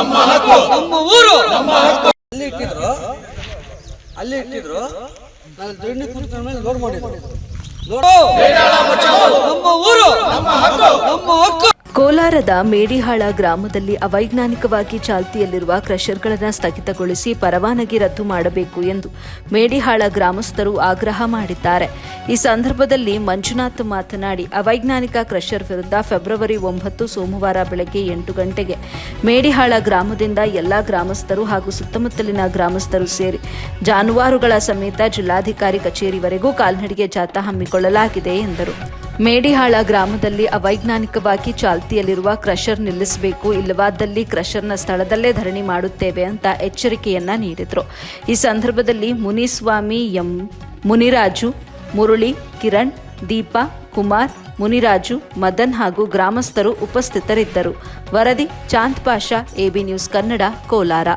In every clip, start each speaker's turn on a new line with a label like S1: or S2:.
S1: ನಮ್ಮ ಹಕ್ಕು. ನಮ್ಮ ಊರು. ನಮ್ಮ ಹಕ್ಕು. ಅಲ್ಲಿ ಇಟ್ಟಿದ್ರು. ಅಲ್ಲಿ ಇಟ್ಟಿದ್ರು. ನಾನು ದುಡ್ಡು ಕುರಿತ ಮೇಲೆ ಲೋಡ್ ಮಾಡಿದ್ರು. ನಮ್ಮ ಊರು. ನಮ್ಮ ಹಕ್ಕು. ನಮ್ಮ ಹಕ್ಕು.
S2: ಕೋಲಾರದ ಮೇಡಿಹಾಳ ಗ್ರಾಮದಲ್ಲಿ ಅವೈಜ್ಞಾನಿಕವಾಗಿ ಚಾಲ್ತಿಯಲ್ಲಿರುವ ಕ್ರಷರ್ಗಳನ್ನು ಸ್ಥಗಿತಗೊಳಿಸಿ ಪರವಾನಗಿ ರದ್ದು ಮಾಡಬೇಕು ಎಂದು ಮೇಡಿಹಾಳ ಗ್ರಾಮಸ್ಥರು ಆಗ್ರಹ ಮಾಡಿದ್ದಾರೆ. ಈ ಸಂದರ್ಭದಲ್ಲಿ ಮಂಜುನಾಥ್ ಮಾತನಾಡಿ, ಅವೈಜ್ಞಾನಿಕ ಕ್ರಷರ್ ವಿರುದ್ಧ ಫೆಬ್ರವರಿ ಒಂಬತ್ತು ಸೋಮವಾರ ಬೆಳಗ್ಗೆ ಎಂಟು ಗಂಟೆಗೆ ಮೇಡಿಹಾಳ ಗ್ರಾಮದಿಂದ ಎಲ್ಲ ಗ್ರಾಮಸ್ಥರು ಹಾಗೂ ಸುತ್ತಮುತ್ತಲಿನ ಗ್ರಾಮಸ್ಥರು ಸೇರಿ ಜಾನುವಾರುಗಳ ಸಮೇತ ಜಿಲ್ಲಾಧಿಕಾರಿ ಕಚೇರಿವರೆಗೂ ಕಾಲ್ನಡಿಗೆ ಜಾಥಾ ಹಮ್ಮಿಕೊಳ್ಳಲಾಗಿದೆ ಎಂದರು. ಮೇಡಿಹಾಳ ಗ್ರಾಮದಲ್ಲಿ ಅವೈಜ್ಞಾನಿಕವಾಗಿ ಚಾಲ್ತಿಯಲ್ಲಿರುವ ಕ್ರಷರ್ ನಿಲ್ಲಿಸಬೇಕು, ಇಲ್ಲವಾದಲ್ಲಿ ಕ್ರಷರ್ನ ಸ್ಥಳದಲ್ಲೇ ಧರಣಿ ಮಾಡುತ್ತೇವೆ ಅಂತ ಎಚ್ಚರಿಕೆಯನ್ನ ನೀಡಿದರು. ಈ ಸಂದರ್ಭದಲ್ಲಿ ಮುನಿಸ್ವಾಮಿ ಎಂ, ಮುನಿರಾಜು, ಮುರುಳಿ, ಕಿರಣ್, ದೀಪಾ, ಕುಮಾರ್, ಮುನಿರಾಜು, ಮದನ್ ಹಾಗೂ ಗ್ರಾಮಸ್ಥರು ಉಪಸ್ಥಿತರಿದ್ದರು. ವರದಿ ಚಾಂದ್ ಪಾಷಾ, ಎಬಿ ನ್ಯೂಸ್ ಕನ್ನಡ, ಕೋಲಾರ.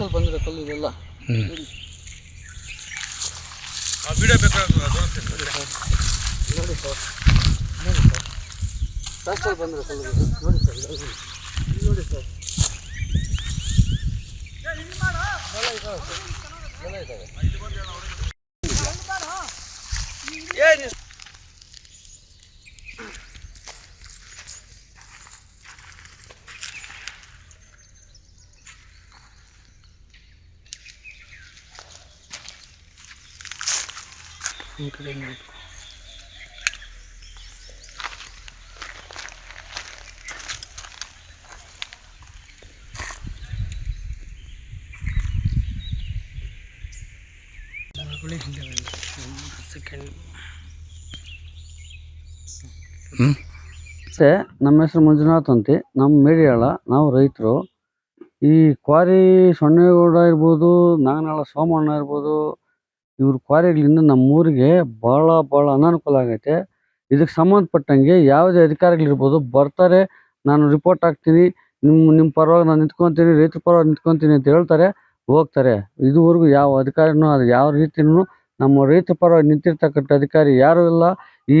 S1: ಅಷ್ಟಲ್ಲಿ ಬಂದಿದೆ ಕಲ್ಲು ಇದೆಲ್ಲ. ನೋಡಿ ಸರ್. ನೋಡಿ ಸರ್. ಲಾಸ್ಟಲ್ಲಿ ಬಂದಿದೆ ಕಲ್ಲು. ನೋಡಿ ಸರ್ ಇದೆಲ್ಲ ಇಲ್ಲಿ ನೋಡಿ ಸರ್ ಎಲ್ಲ ಇದಾವೆ ಸರ್. ಎಲ್ಲ ಇದಾವೆ. ಏನು ಇಷ್ಟು? ಈ. ಮತ್ತೆ ನಮ್ಮ ಹೆಸರು ಮಂಜುನಾಥ್ ಅಂತಿ ನಮ್ಮ ಮೇಡಿಯಾಳ, ನಾವು ರೈತರು ಈ ಕ್ವಾರಿ ಸೊನ್ನೆಗೌಡ ಇರ್ಬೋದು ನಾಗನಾಳ ಸೋಮಣ್ಣ ಇರ್ಬೋದು ಇವ್ರ ಕ್ವಾರಿಗಳಿಂದ ನಮ್ಮ ಊರಿಗೆ ಭಾಳ ಭಾಳ ಅನಾನುಕೂಲ ಆಗೈತೆ. ಇದಕ್ಕೆ ಸಂಬಂಧಪಟ್ಟಂಗೆ ಯಾವುದೇ ಅಧಿಕಾರಿಗಳಿರ್ಬೋದು ಬರ್ತಾರೆ, ನಾನು ರಿಪೋರ್ಟ್ ಹಾಕ್ತೀನಿ ನಿಮ್ಮ ನಿಮ್ಮ ಪರವಾಗಿ ನಾನು ನಿಂತ್ಕೊತೀನಿ, ರೈತರ ಪರವಾಗಿ ನಿಂತ್ಕೊತೀನಿ ಅಂತ ಹೇಳ್ತಾರೆ, ಹೋಗ್ತಾರೆ. ಇದುವರೆಗೂ ಯಾವ ಅಧಿಕಾರಿನೂ ಅದು ಯಾವ ರೀತಿಯೂ ನಮ್ಮ ರೈತರ ಪರವಾಗಿ ನಿಂತಿರ್ತಕ್ಕಂಥ ಅಧಿಕಾರಿ ಯಾರೂ ಇಲ್ಲ. ಈ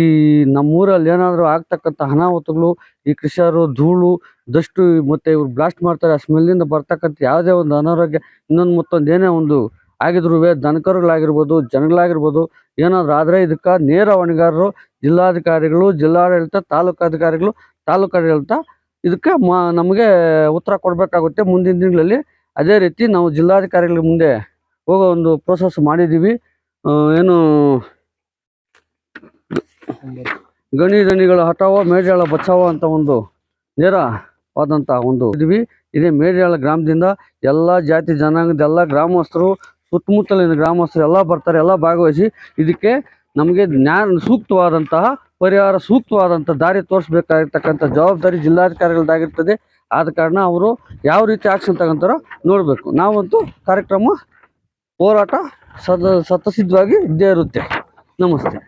S1: ನಮ್ಮೂರಲ್ಲಿ ಏನಾದರೂ ಆಗ್ತಕ್ಕಂಥ ಅನಾಹುತಗಳು, ಈ ಕೃಷಿಯರು ಧೂಳು, ದಷ್ಟು ಮತ್ತು ಇವ್ರು ಬ್ಲಾಸ್ಟ್ ಮಾಡ್ತಾರೆ, ಆ ಸ್ಮೆಲ್ಲಿಂದ ಬರ್ತಕ್ಕಂಥ ಯಾವುದೇ ಒಂದು ಅನಾರೋಗ್ಯ, ಇನ್ನೊಂದು ಮತ್ತೊಂದು ಏನೇ ಒಂದು ಆಗಿದ್ರು ದನಕರುಗಳಾಗಿರ್ಬೋದು, ಜನಗಳಾಗಿರ್ಬೋದು, ಏನಾದರೂ ಆದರೆ ಇದಕ್ಕೆ ನೇರ ಹೊಣೆಗಾರರು, ಜಿಲ್ಲಾಧಿಕಾರಿಗಳು, ಜಿಲ್ಲಾಡಳಿತ, ತಾಲೂಕು ಅಧಿಕಾರಿಗಳು, ತಾಲೂಕು ಆಡಳಿತ ಇದಕ್ಕೆ ಮಾ ನಮಗೆ ಉತ್ತರ ಕೊಡಬೇಕಾಗುತ್ತೆ. ಮುಂದಿನ ದಿನಗಳಲ್ಲಿ ಅದೇ ರೀತಿ ನಾವು ಜಿಲ್ಲಾಧಿಕಾರಿಗಳ ಮುಂದೆ ಹೋಗೋ ಒಂದು ಪ್ರೋಸೆಸ್ ಮಾಡಿದ್ದೀವಿ. ಏನು ಗಣಿ ದಣಿಗಳ ಹಠಾವೋ ಮೇಜಾಳ ಬಚಾವ ಅಂತ ಒಂದು ನೇರವಾದಂಥ ಒಂದು ಇದ್ವಿ ಇದೇ ಮೇಜಾಳ ಗ್ರಾಮದಿಂದ ಎಲ್ಲ ಜಾತಿ, ಜನಾಂಗದ ಎಲ್ಲ ಗ್ರಾಮಸ್ಥರು ಸುತ್ತಮುತ್ತಲಿನ ಗ್ರಾಮಸ್ಥರು ಎಲ್ಲ ಬರ್ತಾರೆ, ಎಲ್ಲ ಭಾಗವಹಿಸಿ ಇದಕ್ಕೆ ನಮಗೆ ಜ್ಞಾನ ಸೂಕ್ತವಾದಂತಹ ಪರಿಹಾರ ಸೂಕ್ತವಾದಂಥ ದಾರಿ ತೋರಿಸ್ಬೇಕಾಗಿರ್ತಕ್ಕಂಥ ಜವಾಬ್ದಾರಿ ಜಿಲ್ಲಾಧಿಕಾರಿಗಳದ್ದಾಗಿರ್ತದೆ. ಆದ ಕಾರಣ ಅವರು ಯಾವ ರೀತಿ ಆಕ್ಷನ್ ತಗೊಂತಾರೋ ನೋಡಬೇಕು. ನಾವಂತೂ ಕಾರ್ಯಕ್ರಮ, ಹೋರಾಟ ಸದ ಸತಸಿದ್ಧವಾಗಿ ಇದ್ದೇ ಇರುತ್ತೆ. ನಮಸ್ತೆ.